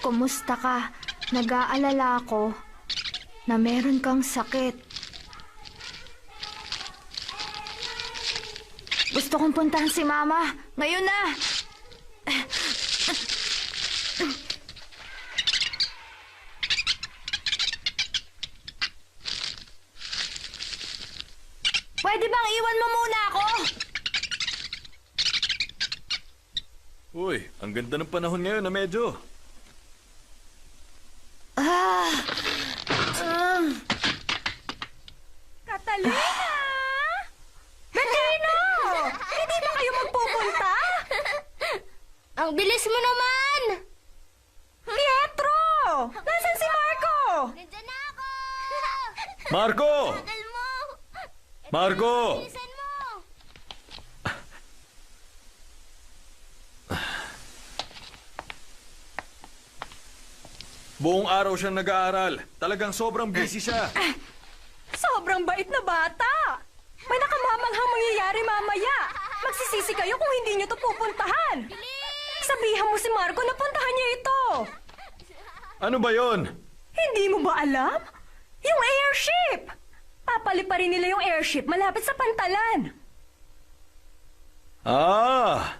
Kumusta ka? Nag-aalala ako na meron kang sakit. Gusto kong puntahan si Mama. Ngayon na! Pwede bang iwan mo muna ako? Uy, ang ganda ng panahon ngayon na medyo. Ah! Ah! Catalina! Betino! Hindi ba kayo magpupunta? Ang bilis mo naman! Pietro! Nasaan si Marco? Nandiyan na ako! Marco! Tagal mo! Marco! Bilisan mo! Buong araw siyang nag-aaral. Talagang sobrang busy siya. Sobrang bait na bata! May nakamamanghang mangyayari mamaya. Magsisisi kayo kung hindi niyo to pupuntahan. Sabihan mo si Marco na puntahan niya ito. Ano ba yon? Hindi mo ba alam? Airship! Papaliparin nila yung airship malapit sa pantalan. Ah!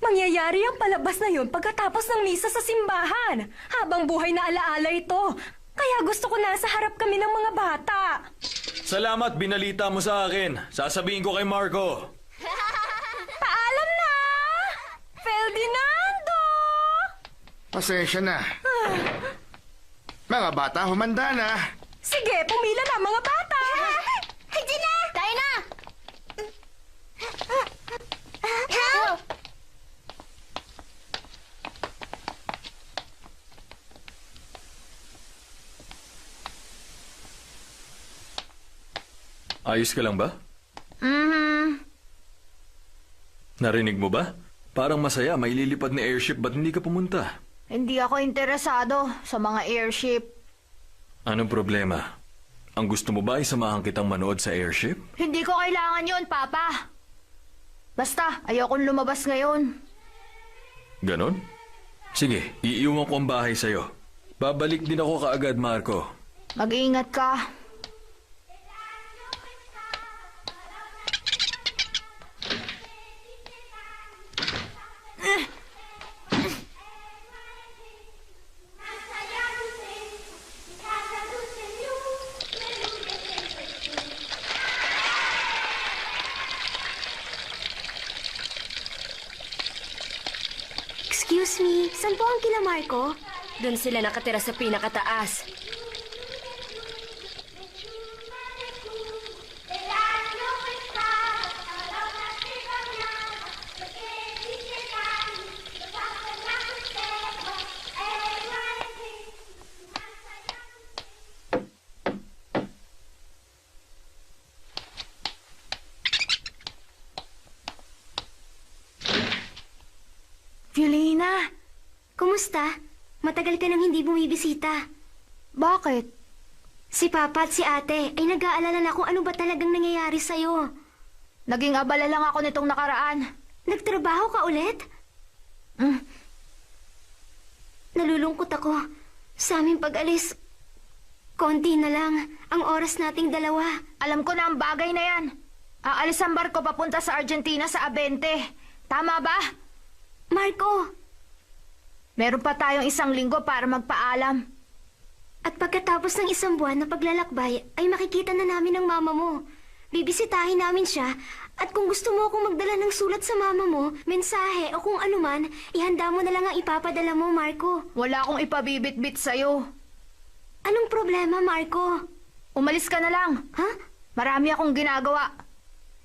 Mangyayari ang palabas na yun pagkatapos ng misa sa simbahan. Habang buhay na alaala ito. Kaya gusto ko nasa harap kami ng mga bata. Salamat, binalita mo sa akin. Sasabihin ko kay Marco. Paalam na! Ferdinando! Pasensya na. Mga bata, humanda na. Sige, pumila na mga bata! Nandiyan na! Tayo na! Help! Ayos ka lang ba? Mhm. Narinig mo ba? Parang masaya, may lilipad na airship, ba't hindi ka pumunta? Hindi ako interesado sa mga airship. Anong problema? Ang gusto mo ba ay samahan kitang manood sa airship? Hindi ko kailangan yon, Papa. Basta, ayokong lumabas ngayon. Ganon? Sige, iiwan ko ang bahay sa'yo. Babalik din ako kaagad, Marco. Mag-iingat ka. Excuse me, saan po ang kila Marco? Doon sila nakatira sa pinakataas. Bumibisita. bakit? Si Papa at si Ate ay nag-aalala na kung ano ba talagang nangyayari sa'yo. Naging abala lang ako nitong nakaraan. Nagtrabaho ka ulit? Mm. Nalulungkot ako. Sa aming pag-alis, Konti na lang. Ang oras nating dalawa. Alam ko na ang bagay na yan. Aalis ang barko papunta sa Argentina sa Abente. Tama ba? Marco! Meron pa tayong isang linggo para magpaalam. At pagkatapos ng isang buwan na paglalakbay, ay makikita na namin ang mama mo. Bibisitahin namin siya, at kung gusto mo akong magdala ng sulat sa mama mo, mensahe o kung ano man, ihanda mo na lang ang ipapadala mo, Marco. Wala akong ipabibit-bit sa'yo. Anong problema, Marco? Umalis ka na lang. Ha? Marami akong ginagawa.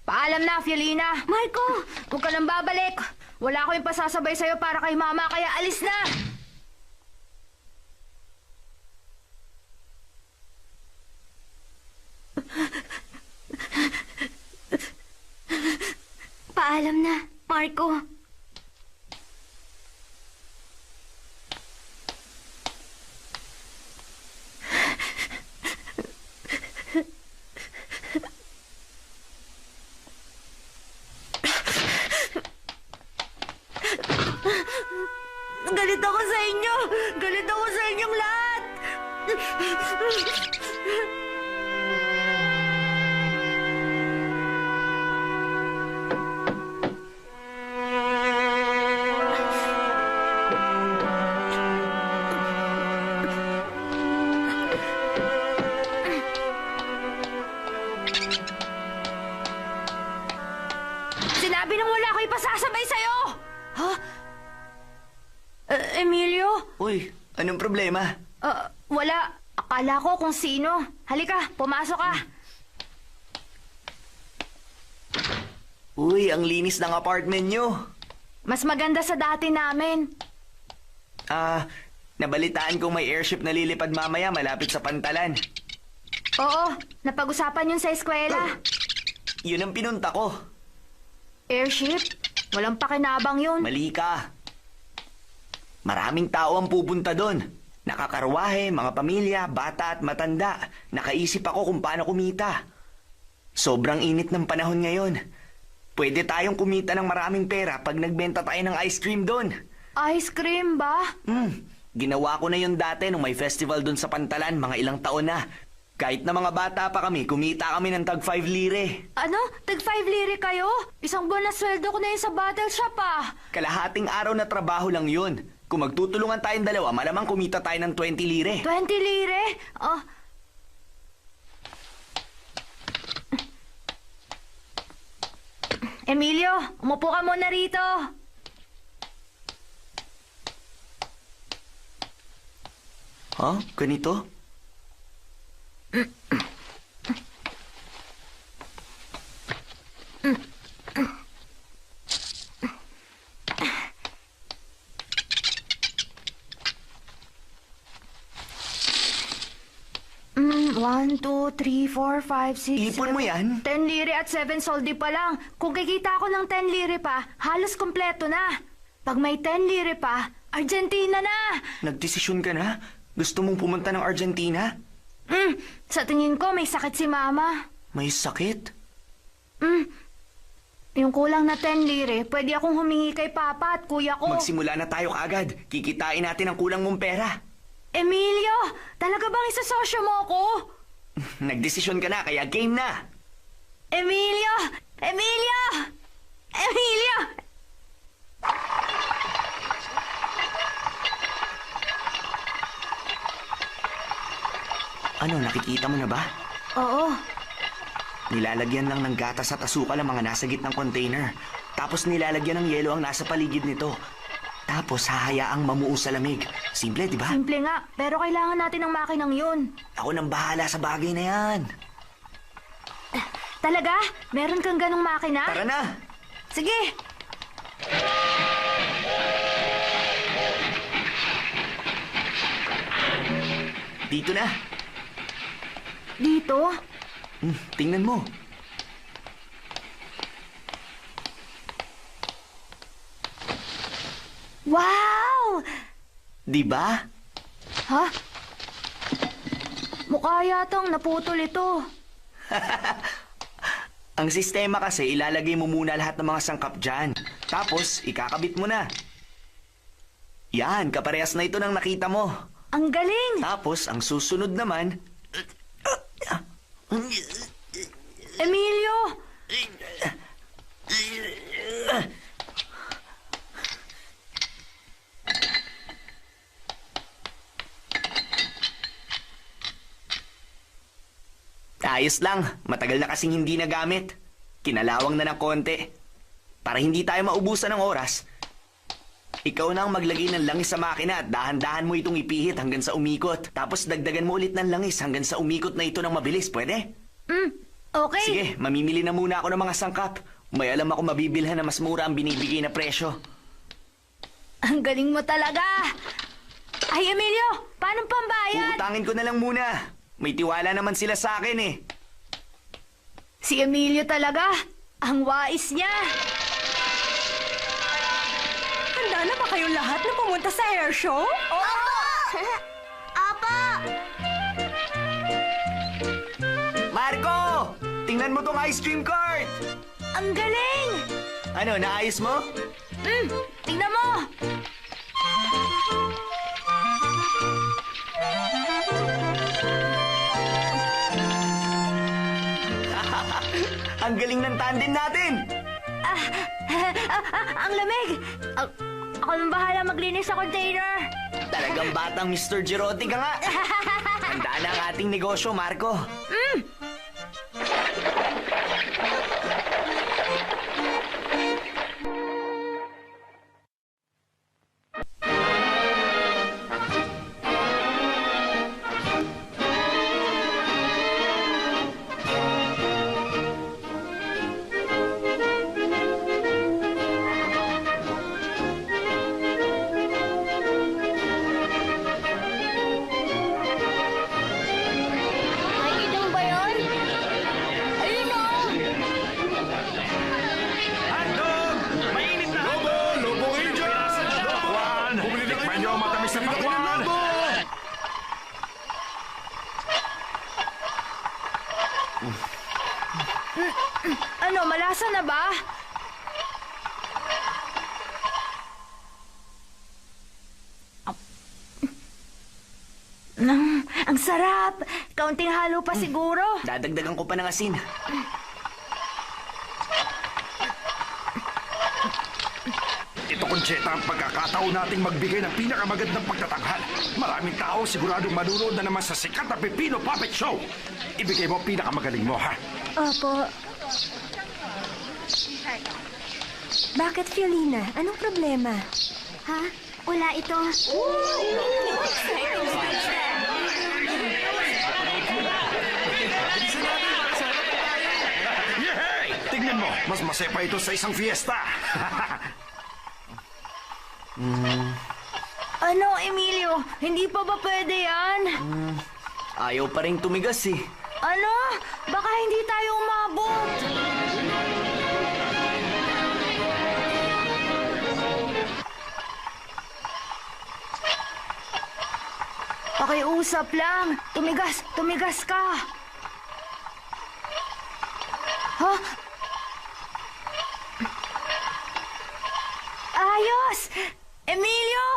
Paalam na, Fiolina. Marco! Huwag ka nang babalik. Wala akong ipasasabay sa'yo para kay mama, kaya alis na! Paalam na, Marco. Ko ipasasabay sa'yo! Ha? Eh, Emilio? Uy, anong problema? Ah, wala. Akala ko kung sino. Halika, pumasok ka. Uy, ang linis ng apartment nyo. Mas maganda sa dati namin. Ah, nabalitaan kong may airship na lilipad mamaya malapit sa pantalan. Oo, napag-usapan yun sa eskwela. Yun ang pinunta ko. Airship? Walang pakinabang yun. Mali ka. Maraming tao ang pupunta doon. Nakakarwahe, mga pamilya, bata at matanda. Nakaisip ako kung paano kumita. Sobrang init ng panahon ngayon. Pwede tayong kumita ng maraming pera pag nagbenta tayo ng ice cream doon. Ice cream ba? Hmm, ginawa ko na yun dati nung may festival doon sa Pantalan, mga ilang taon na. Kahit na mga bata pa kami, kumita kami ng tag 5 lire. Ano? Tag 5 lire kayo? Isang buwan na sweldo ko na yun sa bottle shop ah. Kalahating araw na trabaho lang yun. Kung magtutulungan tayong dalawa, malamang kumita tayo ng 20 lire. 20 lire? Oh. Emilio, umupo ka muna rito. Ha? Ganito? Mm, 1, 2, 3, 4, 5, 6, Ipon mo yan? 10 lire at 7 soldi pa lang. Kung kikita ko ng 10 lire pa, halos kompleto na. Pag may 10 lire pa, Argentina na! Nagdesisyon ka na? Gusto mong pumunta ng Argentina? Mm, sa tingin ko may sakit si mama. May sakit? Mm, yung kulang na 10 lire, pwede akong humingi kay papa at kuya ko. Magsimula na tayo kaagad. Kikitain natin ang kulang mong pera. Emilio, talaga bang isasosyo mo ako? Nagdesisyon ka na, kaya game na. Emilio! Emilio! Emilio! Ano, nakikita mo na ba? Oo, Nilalagyan lang ng gatas at asukal ang mga nasa gitnang container. Tapos nilalagyan ng yelo ang nasa paligid nito. Tapos hahayaang mamuo sa lamig. Simple, di ba? simple nga, pero kailangan natin ng makinang yun. Ako nang bahala sa bagay na yan. Talaga? Meron kang ganong makina? Tara na! Sige! Dito na. Dito? Hmm, tingnan mo. Wow! Di ba? Ha? Mukha yatang naputol ito. Ang sistema kasi ilalagay mo muna lahat ng mga sangkap dyan. Tapos, ikakabit mo na. Yan, kaparehas na ito ng nakita mo. Ang galing! Tapos, ang susunod naman, Emilio! Ayos lang, matagal na kasing hindi nagamit. Kinalawang na ng konti. Para hindi tayo maubusan ng oras, ikaw na ang maglagay ng langis sa makina at dahan-dahan mo itong ipihit hanggang sa umikot. Tapos dagdagan mo ulit ng langis hanggang sa umikot na ito ng mabilis, pwede? Hmm, okay. Sige, mamimili na muna ako ng mga sangkap. May alam ako mabibilhan na mas mura ang binibigay na presyo. Ang galing mo talaga! Ay, Emilio! Paano pambayad? Uutangin ko na lang muna. May tiwala naman sila sa akin eh. Si Emilio talaga! Ang wais niya! Kayong lahat na pumunta sa air show? Apa! Marco! Tingnan mo tong ice cream cart! Ang galing! Ano, naayos mo? Hmm, tingnan mo! Ang galing ng tandem natin! Ah, ang lamig! Ah, ako nang bahala maglinis sa container. Talagang batang Mr. Girotti ka nga. Handa na ang ating negosyo, Marco. Ay, malasa na ba? Mm, ang sarap! Kaunting halo pa siguro. Dadagdagan ko pa ng asin. Ito, Concheta, ang pagkakataon nating magbigay ng pinakamagandang pagtatanghal. Maraming tao siguradong manunood na naman sa sikat na Pepino Puppet Show. Ibigay mo ang pinakamagaling mo, ha? Opo. Bakit, Fiolina? Anong problema? Ha? Wala ito. Yehey! Tingnan mo, mas masepa ito sa isang fiesta. Ano, Emilio? Hindi pa ba pwede yan? Ayaw pa rin tumigas eh. Ano? Baka hindi tayo umabot. Pakiusap lang. Tumigas, tumigas ka. Ha? Ayos! Emilio!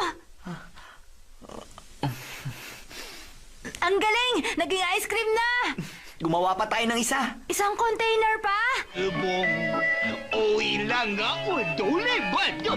Ang galing! Naging ice cream na! Gumawa pa tayo ng isa. Isang container pa? Bong, o ilang ako dole badyo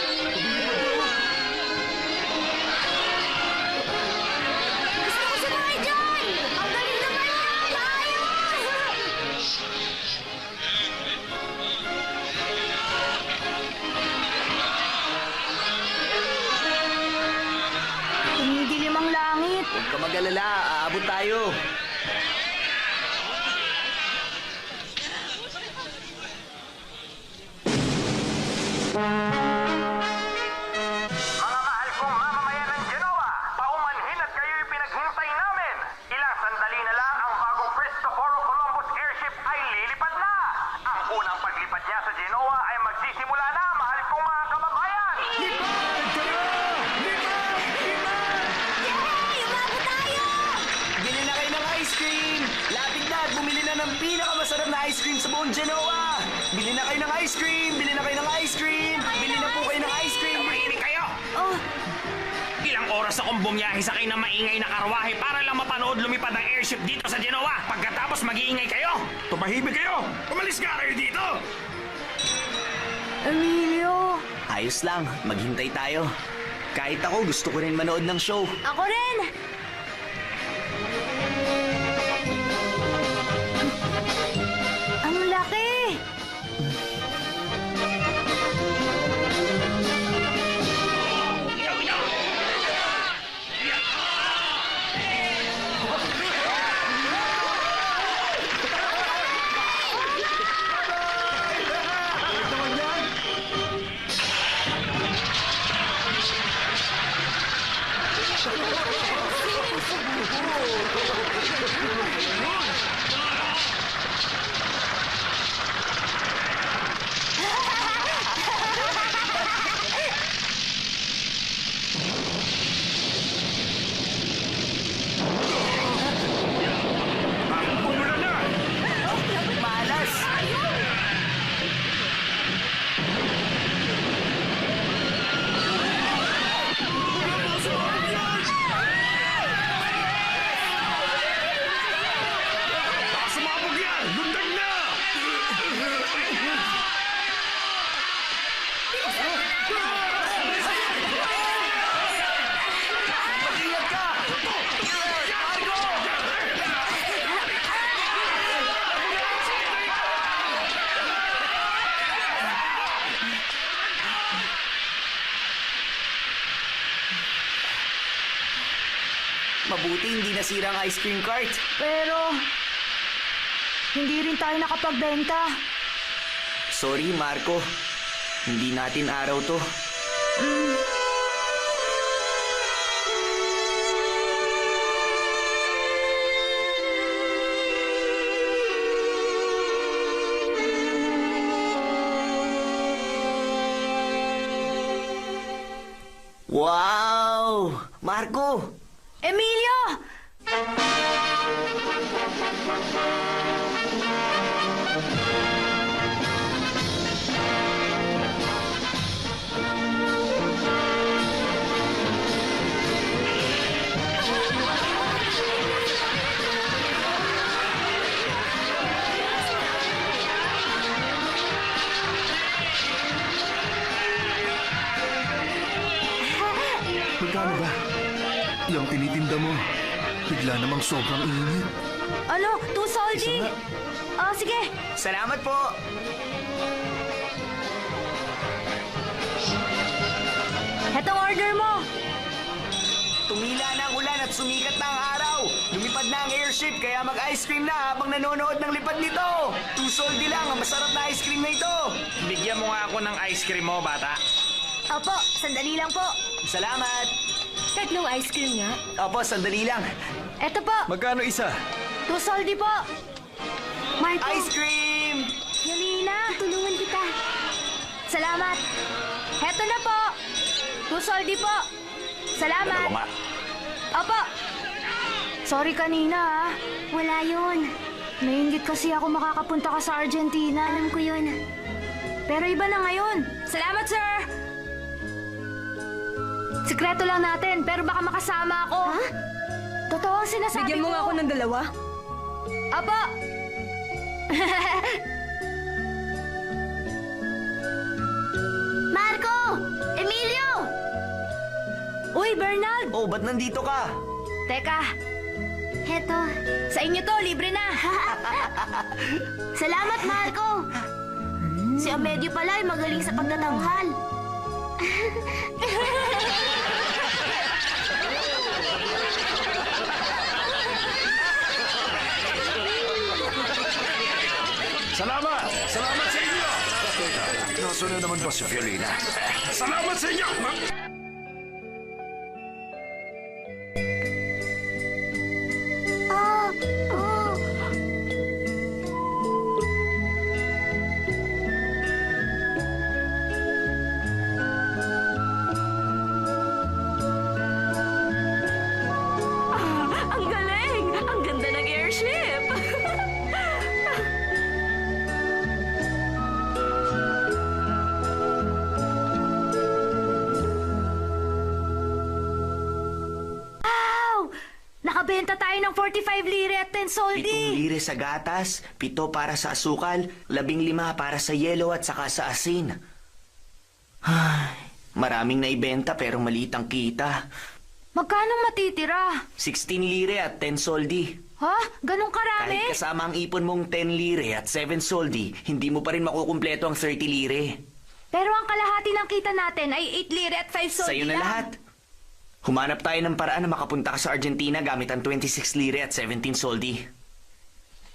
ice cream sa buong Genoa! Bili na kayo ng ice cream! Bili na kayo ng ice cream! Bili na po kayo ng ice cream! Mahinig kayo! Oh, Ilang oras akong bumiyahe sakay ng maingay na karwahe para lang mapanood lumipad ang airship dito sa Genoa. Pagkatapos mag-iingay kayo. Tumahimik kayo! Umalis nga kayo dito! Emilio! Ayos lang, maghintay tayo. Kahit ako, gusto ko rin manood ng show. Ako rin! Mabuti hindi nasira ang ice cream cart. Pero... Hindi rin tayo nakapagbenta. Sorry, Marco. Hindi natin araw to. Wow! Marco! Emilio! Magkano ba? Yung tinitinda mo, bigla namang sobrang init. Ano? Two soldi? Oh, sige. Salamat po! Hetong order mo. Tumila na ang ulan at sumikat na ang araw. Lumipad na ang airship kaya mag-ice cream na habang nanonood ng lipad nito. Two soldi lang ang masarap na ice cream na ito. Bigyan mo nga ako ng ice cream mo, bata. Opo, sandali lang po. Salamat. Tatlong ice cream nga. Opo, sandali lang. Eto po, Magkano isa? two soldi po. Marco, Ice cream! Yelina, tulungan kita. salamat. Heto na po. Two soldi po. Salamat. Dalawa nga. Opo. Sorry kanina ha. Wala yun. Nainggit kasi ako makakapunta ka sa Argentina. Alam ko yun. Pero iba na ngayon. Salamat, sir! Sikreto lang natin, pero baka makasama ako. Ha? Totoo ang sinasabi Bigyan mo ko. nga ako ng dalawa. Apo! Marco! Emilio! Uy, Bernard! Oh, ba't nandito ka? Teka, Heto. sa inyo to, libre na. Salamat, Marco! Si Amedio pala ay magaling sa pagtatanghal. nasa na naman ba si Fiolina? Salamat sa inyo! Ng 45 lire at 10 Pitong soldi. lire sa gatas, pito para sa asukal, labing lima para sa yelo at saka sa asin. Ay, maraming naibenta pero maliit ang kita. Magkano matitira? 16 lire at 10 soldi. Ha? Ganong karami? Kahit kasama ang ipon mong 10 lire at 7 soldi, hindi mo pa rin makukumpleto ang 30 lire. Pero ang kalahati ng kita natin ay 8 lire at 5 soldi Sa'yo na lang. lahat. Humanap tayo ng paraan na makapunta ka sa Argentina gamit ang 26 lire at 17 soldi.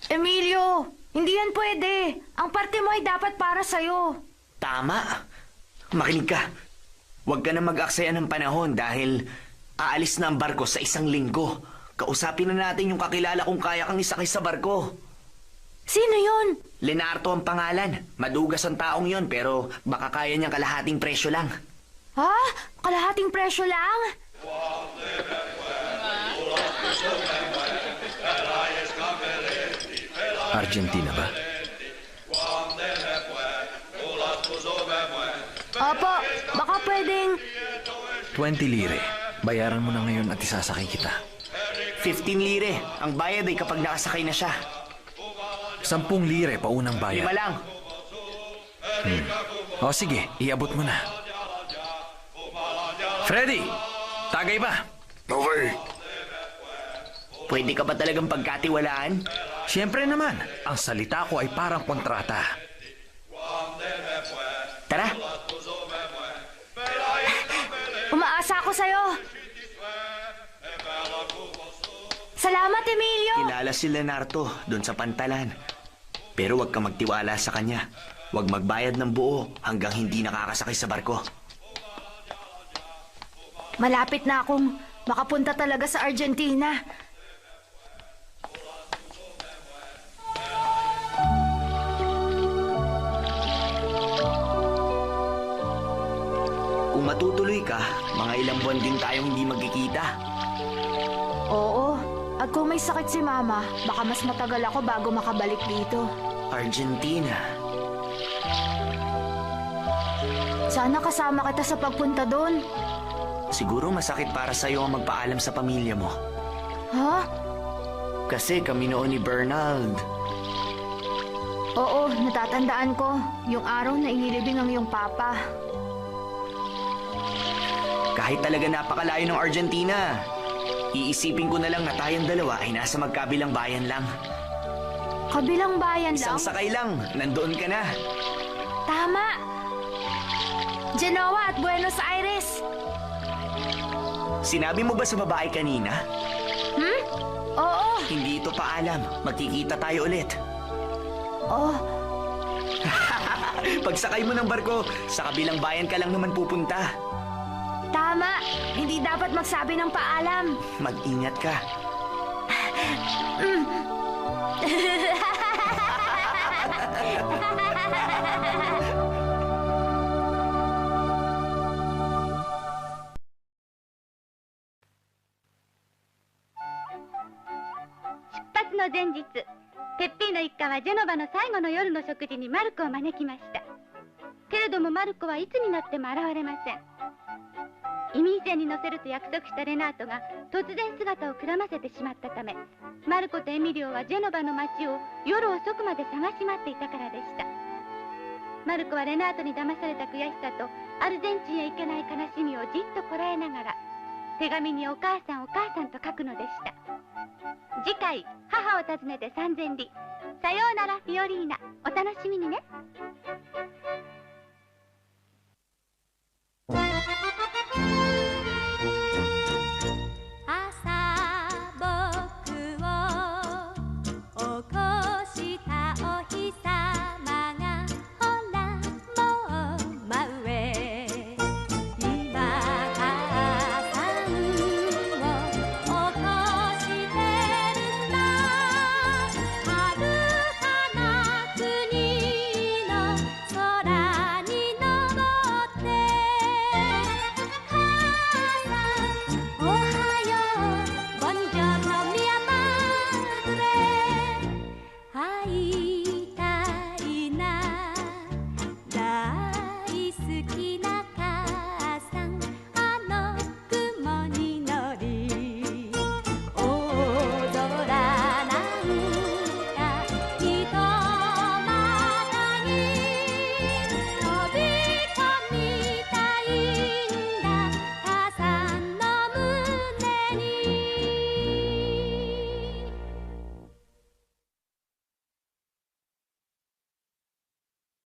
Emilio, hindi yan pwede. Ang parte mo ay dapat para sa'yo. Tama. Makinig ka. Huwag ka na mag-aksaya ng panahon dahil aalis na ang barko sa isang linggo. Kausapin na natin yung kakilala kung kaya kang isakay sa barko. Sino yun? Lenarto ang pangalan. Madugas ang taong yon pero baka kaya niyang kalahating presyo lang. Ha? Kalahating presyo lang? Argentina ba? Opo, baka pwedeng... 20 lire. Bayaran mo na ngayon at isasakay kita. 15 lire. Ang bayad ay kapag nakasakay na siya. 10 lire pa unang Lima bayad. lang. O sige, iabot mo na. Freddy! Tagay ba? Okay. Pwede ka ba talagang pagkatiwalaan? Siyempre naman, ang salita ko ay parang kontrata. Tara, Umaasa ako sa'yo. Salamat, Emilio. kilala si Lenarto doon sa pantalan. Pero huwag ka magtiwala sa kanya. Huwag magbayad ng buo hanggang hindi nakakasakay sa barko. Malapit na akong makapunta talaga sa Argentina. Kung matutuloy ka, mga ilang buwan din tayong hindi magkikita. Oo. At kung may sakit si Mama, baka mas matagal ako bago makabalik dito. Argentina. Sana kasama kita sa pagpunta doon. Siguro masakit para sa'yo ang magpaalam sa pamilya mo. Ha? Kasi kami noon ni Bernald. Oo, natatandaan ko. Yung araw na inilibing ang iyong papa. Kahit talaga napakalayo ng Argentina. Iisipin ko na lang na tayong dalawa ay nasa magkabilang bayan lang. Kabilang bayan lang. Isang sakay lang, nandoon ka na. Tama. Genoa at Buenos Aires. Sinabi mo ba sa babae kanina? Hmm? Oo. Hindi ito paalam. Magkikita tayo ulit. Oh, Pagsakay mo ng barko, sa kabilang bayan ka lang naman pupunta. tama. Hindi dapat magsabi ng paalam. Mag-ingat ka. 出 の前日ペッピーの一家はジェノバの最後の夜の食事にマルコを招きました。けれどもマルコはいつになっても現れません。移民船に乗せると約束したレナートが突然姿をくらませてしまったためマルコとエミリオはジェノバの街を夜遅くまで探し回っていたからでした。マルコはレナートに騙された悔しさとアルゼンチンへ行けない悲しみをじっとこらえながら手紙にお母さんお母さんと書くのでした。次回母を訪ねて三千里。さようならフィオリーナ。お楽しみにね。